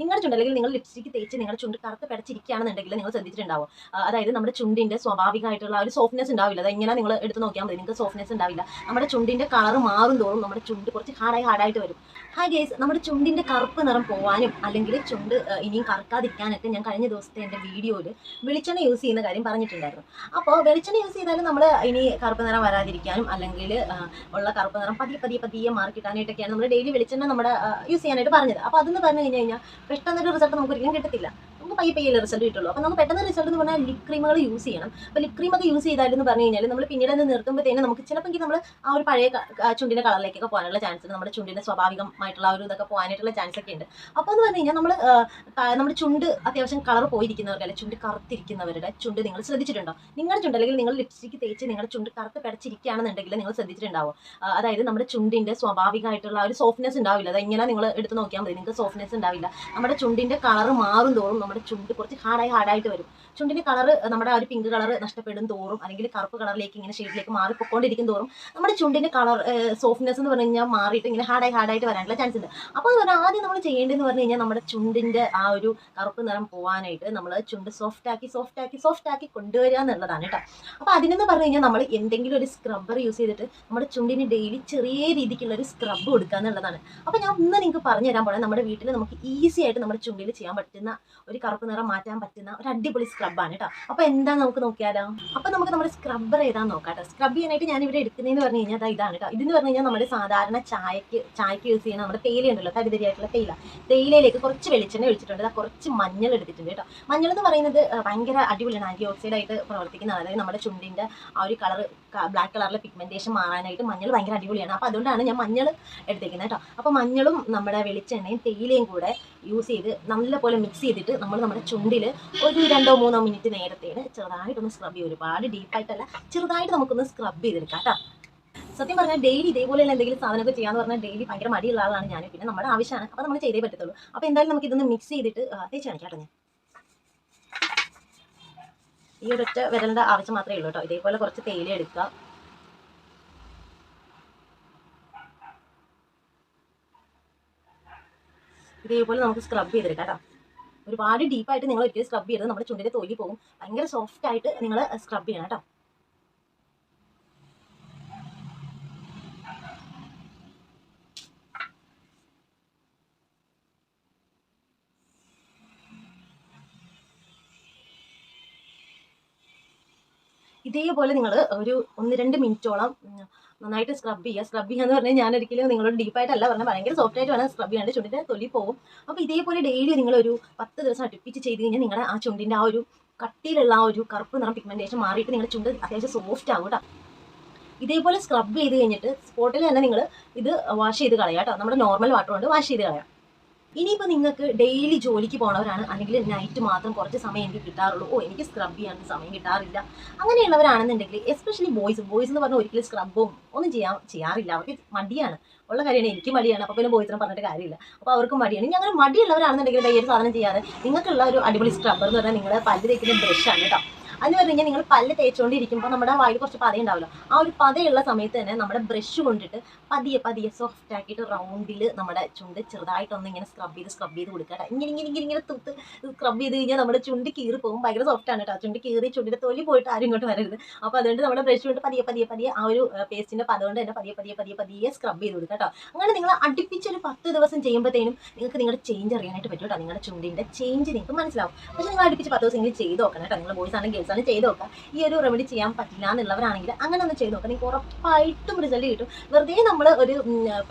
നിങ്ങളുടെ ചുണ്ട് അല്ലെങ്കിൽ നിങ്ങൾ ലിപ്സ്റ്റിക്ക് തേച്ച് നിങ്ങളുടെ ചുണ്ട് കറുത്ത് പിടച്ചിരിക്കുകയാണെന്നുണ്ടെങ്കിൽ നിങ്ങൾ ശ്രദ്ധിച്ചിട്ടുണ്ടാവും. അതായത് നമ്മുടെ ചുണ്ടിന്റെ സ്വാഭാവികമായിട്ടുള്ള ഒരു സോഫ്റ്റ്നെസ് ഉണ്ടാവില്ല. അത് എങ്ങനെ നിങ്ങൾ എടുത്ത് നോക്കിയാൽ മതി. നിങ്ങൾക്ക് സോഫ്റ്റ്നെസ് ഉണ്ടാവില്ല. നമ്മുടെ ചുണ്ടിന്റെ കളർ മാറും തോറും നമ്മുടെ ചുണ്ട് കുറച്ച് ഹാർഡായി ഹാർഡായിട്ട് വരും. ഹായ് ഗേസ് നമ്മുടെ ചുണ്ടിന്റെ കറുപ്പ് നിറം പോവാനും അല്ലെങ്കിൽ ചുണ്ട് ഇനിയും കറുക്കാതിരിക്കാനൊക്കെ ഞാൻ കഴിഞ്ഞ ദിവസത്തെ എന്റെ വീഡിയോയിൽ വെളിച്ചെണ്ണ യൂസ് ചെയ്യുന്ന കാര്യം പറഞ്ഞിട്ടുണ്ടായിരുന്നു. അപ്പോൾ വെളിച്ചെണ്ണ യൂസ് ചെയ്താലും നമ്മൾ ഇനി കറുപ്പ് നിറം വരാതിരിക്കാനും അല്ലെങ്കിൽ ഉള്ള കറുപ്പ് നിറം പതിയെ പതിയെ പതിയെ മാറി കിട്ടാനായിട്ടൊക്കെയാണ് നമ്മൾ ഡെയിലി വെളിച്ചെണ്ണ നമ്മുടെ യൂസ് ചെയ്യാനായിട്ട് പറഞ്ഞത്. അപ്പോൾ അതെന്ന് പറഞ്ഞു കഴിഞ്ഞ് കഴിഞ്ഞാൽ പെട്ടെന്നൊരു റിസൾട്ട് നമുക്ക് ഒരിക്കലും കിട്ടത്തില്ല. നമുക്ക് പയ്യെ പയ്യല്ലേ റിസൾട്ട് കിട്ടുള്ളൂ. അപ്പോൾ നമുക്ക് പെട്ടെന്ന് റിസൾട്ട് എന്ന് പറഞ്ഞാൽ ലിപ് ക്രീമുകൾ യൂസ് ചെയ്യണം. അപ്പോൾ ലിപ് ക്രീം ഒക്കെ യൂസ് ചെയ്താലെന്ന് പറഞ്ഞു കഴിഞ്ഞാൽ നമ്മൾ പിന്നീട് അത് നിർത്തുമ്പോഴത്തേനും നമുക്ക് ചിലപ്പോൾ നമ്മൾ ആ ഒരു പഴയ ഒക്കെ കളറിലേക്കൊക്കെ പോകാനുള്ള ചാൻസ് നമ്മുടെ ചുണ്ടിന്റെ സ്വാഭാവികമായിട്ടുള്ള ഒരു ഇതൊക്കെ പോകാനായിട്ടുള്ള ചാൻസ് ഒക്കെ ഉണ്ട്. അപ്പോൾ എന്ന് പറഞ്ഞു കഴിഞ്ഞാൽ നമ്മൾ നമ്മുടെ ചുണ്ട് അത്യാവശ്യം കളർ പോയിരിക്കുന്നവർക്ക് അല്ലെങ്കിൽ ചുണ്ട് കറുത്തിരിക്കുന്നവരുടെ ചുണ്ട് നിങ്ങൾ ശ്രദ്ധിച്ചിട്ടുണ്ടോ? നിങ്ങളുടെ ചുണ്ട് അല്ലെങ്കിൽ നിങ്ങൾ ലിപ്സ്റ്റിക്ക് തേച്ച് നിങ്ങളുടെ ചുണ്ട് കറുത്ത് പിടച്ചിരിക്കുകയാണെന്നുണ്ടെങ്കിൽ നിങ്ങൾ ശ്രദ്ധിച്ചിട്ടുണ്ടാവും? അതായത് നമ്മുടെ ചുണ്ടിന്റെ സ്വാഭാവികമായിട്ടുള്ള ഒരു സോഫ്റ്റ്നെസ് ഉണ്ടാവില്ല. അത് എങ്ങനെ നിങ്ങൾ എടുത്ത് നോക്കിയാൽ മതി. നിങ്ങൾക്ക് സോഫ്റ്റ്നെസ് ഉണ്ടാവില്ല. നമ്മുടെ ചുണ്ടിന്റെ കളർ മാറും തോറും നമ്മുടെ ചുണ്ട് കുറച്ച് ഹാർഡായി ഹാർഡായിട്ട് വരും. ചുണ്ടിന്റെ കളർ നമ്മുടെ ആ ഒരു പിങ്ക് കളർ നഷ്ടപ്പെടും തോറും അല്ലെങ്കിൽ കറുപ്പ് കളറിലേക്ക് ഇങ്ങനെ ഷെയ്ഡിലേക്ക് മാറി പൊക്കോണ്ടിരിക്കും തോറും നമ്മുടെ ചുണ്ടിന്റെ കളർ സോഫ്റ്റ്നെസ് എന്ന് പറഞ്ഞു കഴിഞ്ഞാൽ മാറിയിട്ട് ഇങ്ങനെ ഹാർഡായി ഹാർഡായിട്ട് വരാനുള്ള ചാൻസ് ഉണ്ട്. അപ്പോൾ എന്ന് പറഞ്ഞാൽ ആദ്യം നമ്മൾ ചെയ്യേണ്ടതെന്ന് പറഞ്ഞു കഴിഞ്ഞാൽ നമ്മുടെ ചുണ്ടിന്റെ ആ ഒരു കറുപ്പ് നിറം പോകാനായിട്ട് നമ്മൾ ചുണ്ട് സോഫ്റ്റ് ആക്കി സോഫ്റ്റ് ആക്കി സോഫ്റ്റ് ആക്കി കൊണ്ടുവരിക എന്നുള്ളതാണ് കേട്ടോ. അപ്പോൾ അതിനെന്ന് പറഞ്ഞു കഴിഞ്ഞാൽ നമ്മൾ എന്തെങ്കിലും ഒരു സ്ക്രബ്ബർ യൂസ് ചെയ്തിട്ട് നമ്മുടെ ചുണ്ടിന് ഡെയിലി ചെറിയ രീതിക്കുള്ള ഒരു സ്ക്രബ്ബ് കൊടുക്കുക എന്നുള്ളതാണ്. അപ്പോൾ ഞാൻ ഒന്ന് നിങ്ങൾക്ക് പറഞ്ഞു തരാൻ പോകണം നമ്മുടെ വീട്ടിൽ നമുക്ക് ഈസി ആയിട്ട് നമ്മുടെ ചുണ്ടിൽ ചെയ്യാൻ പറ്റുന്ന ഒരു കറുപ്പ് നിറം മാറ്റാൻ പറ്റുന്ന ഒരു അടിപൊളി സ്ക്രബാണ് കേട്ടോ അപ്പോൾ എന്താ നമുക്ക് നോക്കിയാലോ? അപ്പോൾ നമുക്ക് നമ്മുടെ സ്ക്രബ്ബർ ഏതാ നോക്കാം കേട്ടോ സ്ക്രബ് ചെയ്യാനായിട്ട് ഞാൻ ഇവിടെ എടുക്കുന്നതെന്ന് പറഞ്ഞു കഴിഞ്ഞാൽ ഇതാണ് കേട്ടോ ഇതെന്ന് പറഞ്ഞു കഴിഞ്ഞാൽ നമ്മുടെ സാധാരണ ചായക്ക് ചായക്ക് യൂസ് ചെയ്യുന്ന നമ്മുടെ തേയില ഉണ്ടല്ലോ തരിതരിയായിട്ടുള്ള തേയില. തേയിലയിലേക്ക് കുറച്ച് വെളിച്ചെണ്ണ ഒഴിച്ചിട്ടുണ്ട്. കുറച്ച് മഞ്ഞൾ എടുത്തിട്ടുണ്ട് കേട്ടോ മഞ്ഞൾ എന്ന് പറയുന്നത് ഭയങ്കര അടിപൊളിയാണ്. ആന്റി ഓക്സൈഡ് ആയിട്ട് പ്രവർത്തിക്കുന്നതാണ് അതായത് നമ്മുടെ ചുണ്ടിന്റെ ആ ഒരു കളർ ബ്ലാക്ക് കളറിലെ പിഗ്മെന്റേഷൻ മാറാനായിട്ട് മഞ്ഞൾ ഭയങ്കര അടിപൊളിയാണ്. അപ്പോൾ അതുകൊണ്ടാണ് ഞാൻ മഞ്ഞൾ എടുത്തേക്കുന്നത് കേട്ടോ അപ്പോൾ മഞ്ഞളും നമ്മുടെ വെളിച്ചെണ്ണയും തേയിലയും കൂടെ യൂസ് ചെയ്ത് നല്ലപോലെ മിക്സ് ചെയ്തിട്ട് നമ്മൾ നമ്മുടെ ചുണ്ടിൽ ഒരു രണ്ടോ മൂന്നോ മിനിറ്റ് നേരത്തേന് ചെറുതായിട്ടൊന്ന് സ്ക്രബ് ചെയ്യും. ഒരുപാട് ഡീപ്പായിട്ടല്ല ചെറുതായിട്ട് നമുക്കൊന്ന് സ്ക്രബ് ചെയ്തെടുക്കാം കേട്ടോ സത്യം പറഞ്ഞാൽ ഡെയിലി ഇതേപോലെയുള്ള എന്തെങ്കിലും സാധനമൊക്കെ ചെയ്യാന്ന് പറഞ്ഞാൽ ഡെയിലി ഭയങ്കര മടിയുള്ള ആളാണ് ഞാൻ പിന്നെ നമ്മുടെ ആവശ്യമാണ് അപ്പോൾ നമ്മൾ ചെയ്തേ പറ്റത്തുള്ളൂ. അപ്പോൾ എന്തായാലും നമുക്ക് ഇതൊന്ന് മിക്സ് ചെയ്തിട്ട് തേച്ച് കാണിക്കാം കേട്ടോ ഞാൻ. ഈ ഒരൊറ്റ വിരലിന്റെ ആവശ്യം മാത്രമേ ഉള്ളൂ കേട്ടോ ഇതേപോലെ കുറച്ച് തേയില എടുക്കുക ഇതേപോലെ നമുക്ക് സ്ക്രബ് ചെയ്തെടുക്കാം കേട്ടോ ഒരുപാട് ഡീപ്പായിട്ട് നിങ്ങൾ ഒരിക്കലും സ്ക്രബ് ചെയ്യരുത്. നമ്മുടെ ചുണ്ടിന്റെ തൊലി പോകും. ഭയങ്കര സോഫ്റ്റ് ആയിട്ട് നിങ്ങൾ സ്ക്രബ് ചെയ്യണം കേട്ടോ. ഇതേപോലെ നിങ്ങൾ ഒരു ഒന്ന് രണ്ട് മിനിറ്റോളം നന്നായിട്ട് സ്ക്രബ് ചെയ്യുക. സ്ക്രബ് ചെയ്യുക എന്ന് പറഞ്ഞാൽ ഞാൻ ഒരിക്കലും നിങ്ങളോട് ഡീപ്പായിട്ടല്ല പറഞ്ഞാൽ ഭയങ്കര സോഫ്റ്റ് ആയിട്ട് വേണം സ്ക്രബ് ചെയ്യാണ്ട് ചുണ്ടിന്റെ തൊലി പോകും അപ്പോൾ ഇതേപോലെ ഡെയിലി നിങ്ങൾ ഒരു പത്ത് ദിവസം അടുപ്പിച്ച് ചെയ്ത് കഴിഞ്ഞാൽ നിങ്ങളുടെ ആ ചുണ്ടിന്റെ ആ ഒരു കട്ടിയിലുള്ള ആ ഒരു കറുപ്പ് നിറം പിഗ്മെന്റേഷൻ മാറിയിട്ട് നിങ്ങളുടെ ചുണ്ട് അത്യാവശ്യം സോഫ്റ്റ് ആവും കേട്ടോ ഇതേപോലെ സ്ക്രബ് ചെയ്ത് കഴിഞ്ഞിട്ട് സ്പോട്ടിൽ തന്നെ നിങ്ങൾ ഇത് വാഷ് ചെയ്ത് കളയാം കേട്ടോ നമ്മുടെ നോർമൽ വാട്ടർ കൊണ്ട് വാഷ് ചെയ്ത് കളയാം. ഇനിയിപ്പോൾ നിങ്ങൾക്ക് ഡെയിലി ജോലിക്ക് പോണവരാണ് അല്ലെങ്കിൽ നൈറ്റ് മാത്രം കുറച്ച് സമയം എനിക്ക് കിട്ടാറുള്ളൂ. ഓ എനിക്ക് സ്ക്രബ് ചെയ്യാൻ സമയം കിട്ടാറില്ല. അങ്ങനെയുള്ളവരാണെന്നുണ്ടെങ്കിൽ എസ്പെഷ്യലി ബോയ്സ് ബോയ്സ് എന്ന് പറഞ്ഞാൽ ഒരിക്കലും സ്ക്രബും ഒന്നും ചെയ്യാൻ ചെയ്യാറില്ല. അവർക്ക് മടിയാണ്. ഉള്ള കാര്യമാണ് എനിക്ക് മടിയാണ്. അപ്പോൾ പിന്നെ ബോയ്സിനെ പറഞ്ഞിട്ട് കാര്യമില്ല. അപ്പോൾ അവർക്ക് മടിയാണ്. ഇനി അങ്ങനെ മടിയുള്ളവരാണെന്നുണ്ടെങ്കിൽ ഈ ഒരു സാധനം ചെയ്യാതെ നിങ്ങൾക്കുള്ള ഒരു അടിപൊളി സ്ക്രബ്ബർ എന്ന് പറഞ്ഞാൽ നിങ്ങളുടെ പല്ല് തേക്കുന്ന ബ്രഷാണ് കേട്ടോ. അതെന്ന് പറഞ്ഞു നിങ്ങൾ പല്ല് തേച്ചുകൊണ്ടിരിക്കുമ്പോൾ നമ്മുടെ വായിൽ കുറച്ച് പത ഉണ്ടാവില്ല ആ ഒരു പതയുള്ള സമയത്ത് തന്നെ നമ്മുടെ ബ്രഷ് കൊണ്ടിട്ട് പതിയെ പതിയെ സോഫ്റ്റ് ആക്കിയിട്ട് റൗണ്ടിൽ നമ്മുടെ ചുണ്ട് ചെറുതായിട്ടൊന്ന് ഇങ്ങനെ സ്ക്രബ് ചെയ്ത് സ്ക്രബ് ചെയ്ത് കൊടുക്കുക ഇങ്ങനെ ഇങ്ങനെ ഇങ്ങനെ ഇങ്ങനെ തുത്ത് സ്ക്രബ് ചെയ്ത് കഴിഞ്ഞാൽ നമ്മുടെ ചുണ്ട് കീറി പോകും. ഭയങ്കര സോഫ്റ്റ് ആണ് കേട്ടോ. ചുണ്ട് കീറി ചുണ്ടിന്റെ തൊലി പോയിട്ട് ആരും ഇങ്ങോട്ട് വരരുത്. അപ്പോൾ അതുകൊണ്ട് നമ്മുടെ ബ്രഷ് കൊണ്ട് പതിയെ പതിയെ പതിയെ ആ ഒരു പേസ്റ്റിന്റെ പത കൊണ്ട് തന്നെ പതിയെ പതിയെ പതിയെ പതിയെ സ്ക്രബ് ചെയ്ത് കൊടുക്കുക കേട്ടോ. അങ്ങനെ നിങ്ങൾ അടുപ്പിച്ച് ഒരു പത്ത് ദിവസം ചെയ്യുമ്പോഴത്തേനും നിങ്ങൾക്ക് നിങ്ങളുടെ ചേഞ്ച് അറിയാനായിട്ട് പറ്റും കേട്ടോ. നിങ്ങളുടെ ചുണ്ടിന്റെ ചേഞ്ച് നിങ്ങൾക്ക് മനസ്സിലാവും. പക്ഷെ നിങ്ങൾ അടുപ്പിച്ച് പത്ത് ദിവസം ചെയ്ത് നോക്കണം കേട്ടോ. നിങ്ങൾ ബോയ്സ് ആണെങ്കിൽ ആണ് ചെയ്ത് നോക്കുക ഈ ഒരു റെമഡി ചെയ്യാൻ പറ്റില്ല എന്നുള്ളവരാണെങ്കിൽ അങ്ങനെ ഒന്ന് ചെയ്ത് നോക്കാം നിങ്ങൾക്ക് ഉറപ്പായിട്ടും റിസൾട്ട് കിട്ടും. വെറുതെ നമ്മൾ ഒരു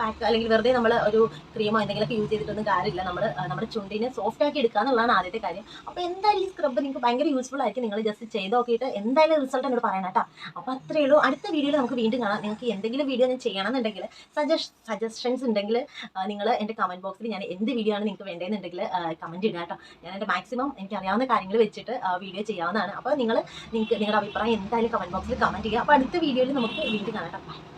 പാക്ക് അല്ലെങ്കിൽ വെറുതെ നമ്മൾ ഒരു ക്രീമോ എന്തെങ്കിലുമൊക്കെ യൂസ് ചെയ്തിട്ടൊന്നും കാര്യമില്ല. നമ്മൾ നമ്മുടെ ചുണ്ടിനെ സോഫ്റ്റ് ആക്കി എടുക്കുക എന്നുള്ളതാണ് ആദ്യത്തെ കാര്യം. അപ്പോൾ എന്തായാലും ഈ സ്ക്രബ് നിങ്ങൾക്ക് ഭയങ്കര യൂസ്ഫുൾ ആയിരിക്കും. നിങ്ങൾ ജസ്റ്റ് ചെയ്ത് നോക്കിയിട്ട് എന്തായാലും റിസൾട്ട് എന്നോട് പറയണം കേട്ടോ. അപ്പോൾ അത്രയേ ഉള്ളൂ. അടുത്ത വീഡിയോയിൽ നമുക്ക് വീണ്ടും കാണാം. നിങ്ങൾക്ക് എന്തെങ്കിലും വീഡിയോ ഞാൻ ചെയ്യണമെന്നുണ്ടെങ്കിൽ സജഷ് സജഷൻസ് ഉണ്ടെങ്കിൽ നിങ്ങൾ എന്റെ കമന്റ് ബോക്സിൽ ഞാൻ എന്ത് വീഡിയോ ആണ് നിങ്ങൾക്ക് വേണ്ടതെന്നുണ്ടെങ്കിൽ കമന്റ് ഇടുക കേട്ടോ. ഞാൻ എന്റെ മാക്സിമം എനിക്ക് അറിയാവുന്ന കാര്യങ്ങൾ വെച്ചിട്ട് വീഡിയോ ചെയ്യാവുന്നതാണ്. അപ്പോൾ നിങ്ങൾ നിങ്ങൾക്ക് നിങ്ങളുടെ അഭിപ്രായം എന്തായാലും കമന്റ് ബോക്സിൽ കമന്റ് ചെയ്യുക അപ്പോൾ അടുത്ത വീഡിയോയിൽ നമുക്ക് വീണ്ടും കാണാം.